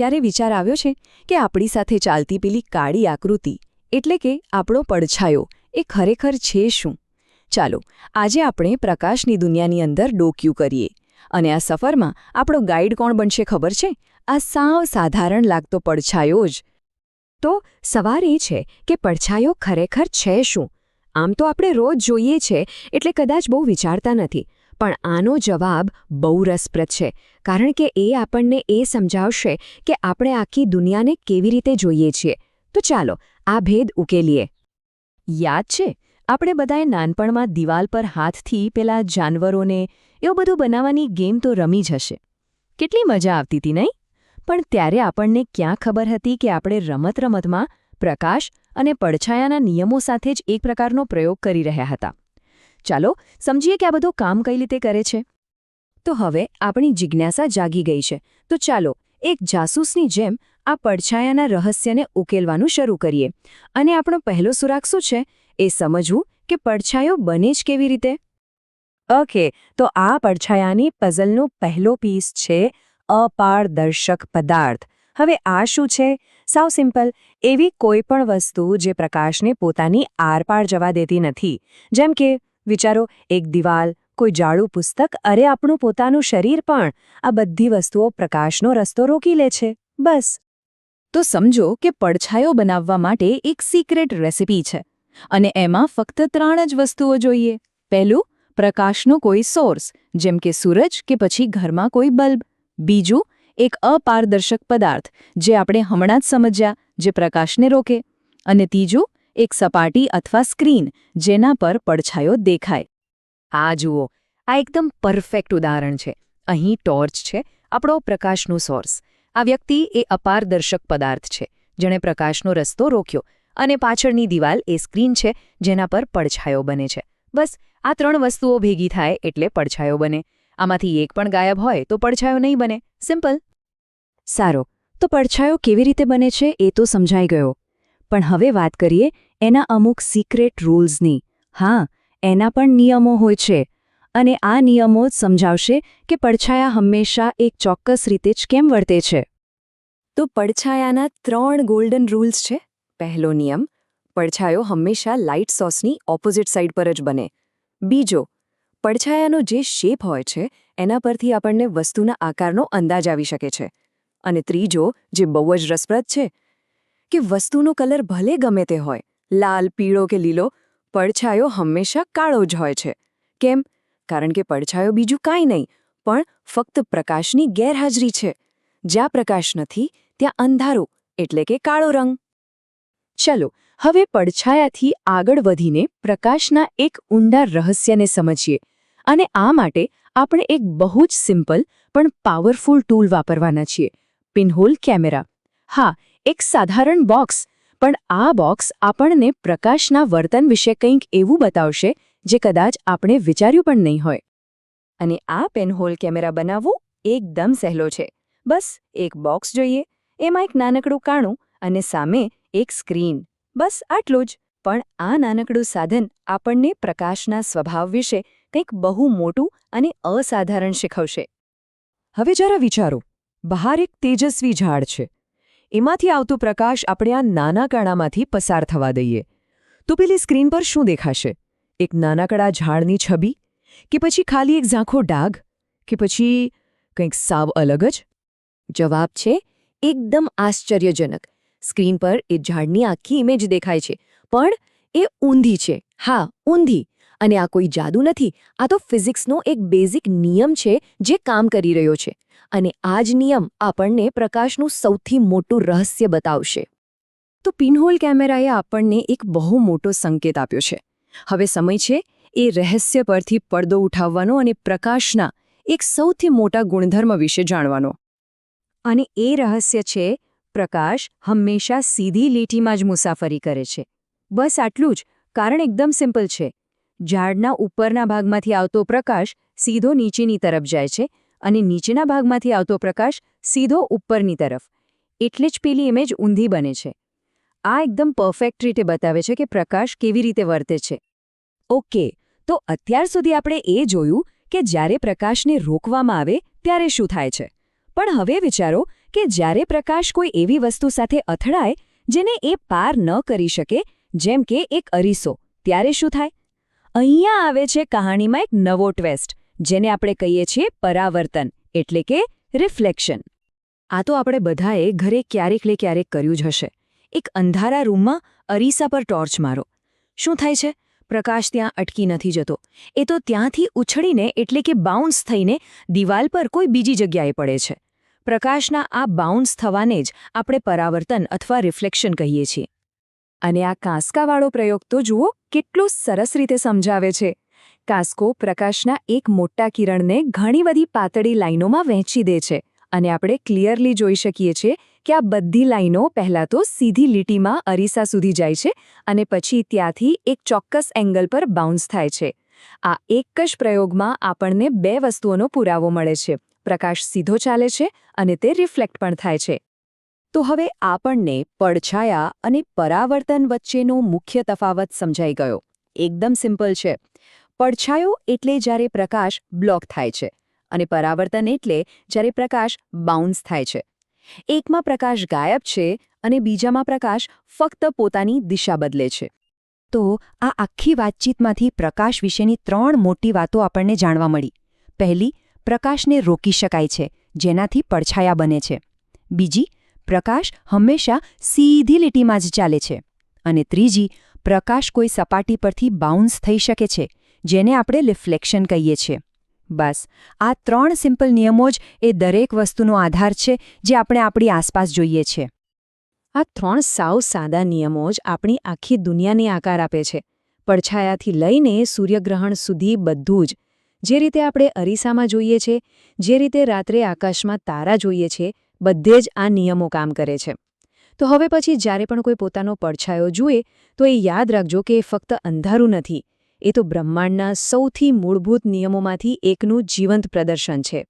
ક્યારે વિચાર આવ્યો છે કે આપણી સાથે ચાલતી પેલી કાળી આકૃતિ, એટલે કે આપણો પડછાયો, એ ખરેખર છે શું? ચાલો, આજે આપણે પ્રકાશની દુનિયાની અંદર ડોક્યું કરીએ. અને આ સફરમાં આપણો ગાઈડ કોણ બનશે ખબર છે? આ સાવ સાધારણ લાગતો પડછાયો જ. તો સવાલ એ છે કે પડછાયો ખરેખર છે શું? આમ તો આપણે રોજ જોઈએ છે, એટલે કદાચ બહુ વિચારતા નથી. પણ આનો જવાબ બહુ રસપ્રદ છે, કારણ કે એ આપણને એ સમજાવશે કે આપણે આખી દુનિયાને કેવી રીતે જોઈએ છીએ. તો ચાલો, આ ભેદ ઉકેલીએ. યાદ છે, આપણે બધાએ નાનપણમાં દિવાલ પર હાથથી પેલા જાનવરોને એવું બધું બનાવવાની ગેમ તો રમી જ હશે. કેટલી મજા આવતી હતી નહીં? પણ ત્યારે આપણને ક્યાં ખબર હતી કે આપણે રમત રમતમાં પ્રકાશ અને પડછાયાના નિયમો સાથે જ એક પ્રકારનો પ્રયોગ કરી રહ્યા હતા. ચાલો, સમજીએ કે આ બધું કામ કઈ રીતે કરે છે? તો હવે આપણી જિજ્ઞાસા જાગી ગઈ છે. તો ચાલો, એક જાસૂસની જેમ આ પડછાયાના રહસ્યને ઉકેલવાનું શરૂ કરીએ. અને આપણો પહેલો સુરાગ શું છે? એ સમજવું કે પડછાયો બને જ કેવી રીતે? ઓકે, તો આ પડછાયાની પઝલનો પહેલો પીસ છે અપારદર્શક પદાર્થ. હવે આ શું છે? સાવ સિમ્પલ. એવી કોઈ પણ વસ્તુ જે પ્રકાશને પોતાની આરપાર જવા દેતી નથી. જેમ કે વિચારો, એક દિવાલ, કોઈ જાડું પુસ્તક, અરે આપણું પોતાનું શરીર પણ. આ બધી વસ્તુઓ પ્રકાશનો રસ્તો રોકી લે છે. બસ. તો સમજો કે પડછાયો બનાવવા માટે એક સિક્રેટ રેસિપી છે. અને એમાં ફક્ત ત્રણ જ વસ્તુઓ જોઈએ. પહેલું, પ્રકાશનો કોઈ સોર્સ જેમ કે સૂરજ કે પછી ઘરમાં કોઈ બલ્બ. બીજું, એક અપારદર્શક પદાર્થ, જે આપણે હમણાં જ સમજ્યા, જે પ્રકાશને રોકે. અને ત્રીજું એક સપાટી અથવા સ્ક્રીન જેના પર પડછાયો દેખાય. આ જુઓ, આ એકદમ પરફેક્ટ ઉદાહરણ છે. અહીં ટોર્ચ છે, આપણો પ્રકાશનો સોર્સ. આ વ્યક્તિ એ અપારદર્શક પદાર્થ છે, જેણે પ્રકાશનો રસ્તો રોક્યો અને પાછળની દિવાલ એ સ્ક્રીન છે, જેના પર પડછાયો બને છે. બસ, આ ત્રણ વસ્તુઓ ભેગી થાય એટલે પડછાયો બને. આમાંથી એક પણ ગાયબ હોય તો પડછાયો નહીં બને. સિમ્પલ. સારો. તો પડછાયો કેવી રીતે બને છે એ તો સમજાઈ ગયો. પણ હવે વાત કરીએ એના અમુક સિક્રેટ રૂલ્સની હા, એના પણ નિયમો હોય છે. અને આ નિયમો જ સમજાવશે કે પડછાયા હંમેશા એક ચોક્કસ રીતે જ કેમ વર્તે છે. તો પડછાયાના ત્રણ ગોલ્ડન રૂલ્સ છે. પહેલો નિયમ, પડછાયો હંમેશા લાઇટ સોસની ઓપોઝિટ સાઇડ પર જ બને. બીજો, પડછાયાનો જે શેપ હોય છે, એના પરથી આપણને વસ્તુના આકારનો અંદાજ આવી શકે છે. અને ત્રીજો, જે બહુ જ રસપ્રદ છે કે વસ્તુનો કલર ભલે ગમે તે હોય, લાલ, પીળો કે લીલો, પડછાયો હંમેશા કાળો જ હોય છે. કેમ? કારણ કે પડછાયો બીજું કાંઈ નહીં, પણ ફક્ત પ્રકાશની ગેરહાજરી છે. જ્યાં પ્રકાશ નથી, ત્યાં અંધારું, એટલે કે કાળો રંગ. ચલો, હવે પડછાયાથી આગળ વધીને પ્રકાશના એક ઊંડા રહસ્યને સમજીએ. અને આ માટે આપણે એક બહુ જ સિમ્પલ પણ પાવરફુલ ટૂલ વાપરવાના છીએ. Pinhole camera. હા એક સાધારણ બોક્સ. પણ આ બોક્સ આપણને પ્રકાશના વર્તન વિશે કંઈક એવું બતાવશે, જે કદાચ આપણે વિચાર્યું પણ નહીં હોય. અને આ પેનહોલ કેમેરા બનાવવું એકદમ સહેલો છે. બસ, એક બોક્સ જોઈએ, એમાં એક નાનકડું કાણું અને સામે એક સ્ક્રીન. બસ, આટલું જ. પણ આ નાનકડું સાધન આપણને પ્રકાશના સ્વભાવ વિશે કંઈક બહુ મોટું અને અસાધારણ શીખવશે. હવે જરા વિચારો. બહાર એક તેજસ્વી ઝાડ છે. એમાંથી આવતો પ્રકાશ આપણે આ નાના કણામાંથી પસાર થવા દઈએ. તો પેલી સ્ક્રીન પર શું દેખાશે? એક નાનકડા ઝાડની છબી? કે પછી ખાલી એક ઝાંખો ડાઘ? કે પછી કંઈક સાવ અલગ જ? જવાબ છે, એકદમ આશ્ચર્યજનક. સ્ક્રીન પર એ ઝાડની આખી ઇમેજ દેખાય છે. પણ એ ઊંધી છે. હા, ઊંધી. અને આ કોઈ જાદુ નથી આ તો ફિઝિક્સનો એક બેઝિક નિયમ છે જે કામ કરી રહ્યો છે. અને આ જ નિયમ આપણને પ્રકાશનું સૌથી મોટું રહસ્ય બતાવશે. તો પિનહોલ કેમેરાએ આપણને એક બહુ મોટો સંકેત આપ્યો છે. હવે સમય છે એ રહસ્ય પરથી પડદો ઉઠાવવાનો અને પ્રકાશના એક સૌથી મોટા ગુણધર્મ વિશે જાણવાનો. અને એ રહસ્ય છે પ્રકાશ હંમેશા સીધી લીટીમાં જ મુસાફરી કરે છે. બસ આટલું જ કારણ એકદમ સિમ્પલ છે. ઝાડના ઉપરના ભાગમાંથી આવતો પ્રકાશ સીધો નીચેની તરફ જાય છે અને નીચેના ભાગમાંથી આવતો પ્રકાશ સીધો ઉપરની તરફ. એટલે જ પેલી ઇમેજ ઊંધી બને છે. આ એકદમ પરફેક્ટ રીતે બતાવે છે કે પ્રકાશ કેવી રીતે વર્તે છે. ઓકે તો અત્યાર સુધી આપણે એ જોયું કે જ્યારે પ્રકાશને રોકવામાં આવે ત્યારે શું થાય છે. પણ હવે વિચારો કે જ્યારે પ્રકાશ કોઈ એવી વસ્તુ સાથે અથડાય, જેને એ પાર ન કરી શકે, જેમ કે એક અરીસો, ત્યારે શું થાય? અહીંયા આવે છે કહાણીમાં એક નવો ટ્વેસ્ટ જેને આપણે કહીએ છીએ પરાવર્તન, એટલે કે રિફ્લેક્શન આ તો આપણે બધાએ ઘરે ક્યારેક લે ક્યારેક કર્યું જ હશે. એક અંધારા રૂમમાં અરીસા પર ટોર્ચ મારો. શું થાય છે? પ્રકાશ ત્યાં અટકી નથી જતો. એ તો ત્યાંથી ઉછળીને, એટલે કે બાઉન્સ થઈને, દિવાલ પર કોઈ બીજી જગ્યાએ પડે છે. પ્રકાશના આ બાઉન્સ થવાને જ આપણે પરાવર્તન અથવા રિફ્લેક્શન કહીએ છીએ. અને આ કાંસકાવાળો પ્રયોગ તો જુઓ, કેટલો સરસ રીતે સમજાવે છે. કાંસકો પ્રકાશના એક મોટા કિરણને ઘણી બધી પાતળી લાઈનોમાં વહેંચી દે છે અને આપણે ક્લિયરલી જોઈ શકીએ છીએ કે આ બધી લાઈનો પહેલાં તો સીધી લીટીમાં અરીસા સુધી જાય છે અને પછી ત્યાંથી એક ચોક્કસ એંગલ પર બાઉન્સ થાય છે. આ એક જ પ્રયોગમાં આપણને બે વસ્તુઓનો પુરાવો મળે છે. પ્રકાશ સીધો ચાલે છે અને તે રિફ્લેક્ટ પણ થાય છે. તો હવે આપણને પડછાયા અને પરાવર્તન વચ્ચેનો મુખ્ય તફાવત સમજાઈ ગયો. એકદમ સિમ્પલ છે. પડછાયો એટલે જ્યારે પ્રકાશ બ્લોક થાય છે અને પરાવર્તન એટલે જ્યારે પ્રકાશ બાઉન્સ થાય છે. એકમાં પ્રકાશ ગાયબ છે અને બીજામાં પ્રકાશ ફક્ત પોતાની દિશા બદલે છે. તો આ આખી વાતચીતમાંથી પ્રકાશ વિશેની ત્રણ મોટી વાતો આપણને જાણવા મળી. પહેલી, પ્રકાશને રોકી શકાય છે, જેનાથી પડછાયા બને છે. બીજી પ્રકાશ હંમેશા સીધી લીટીમાં જ ચાલે છે અને ત્રીજી, પ્રકાશ કોઈ સપાટી પરથી બાઉન્સ થઈ શકે છે, જેને આપણે રિફ્લેક્શન કહીએ છીએ. બસ, આ ત્રણ સિમ્પલ નિયમો જ એ દરેક વસ્તુનો આધાર છે જે આપણે આપણી આસપાસ જોઈએ છીએ. આ ત્રણ સાવ સાદા નિયમો જ આપણી આખી દુનિયાને આકાર આપે છે. પડછાયાથી લઈને સૂર્યગ્રહણ સુધી બધું જ. જે રીતે આપણે અરીસામાં જોઈએ છે, જે રીતે રાત્રે આકાશમાં તારા જોઈએ છે બધે જ આ નિયમો કામ કરે છે. તો હવે પછી જ્યારે પણ કોઈ પોતાનો પડછાયો જુએ, તો એ યાદ રાખજો કે એ ફક્ત અંધારું નથી. એ તો બ્રહ્માંડના સૌથી મૂળભૂત નિયમોમાંથી એકનું જીવંત પ્રદર્શન છે.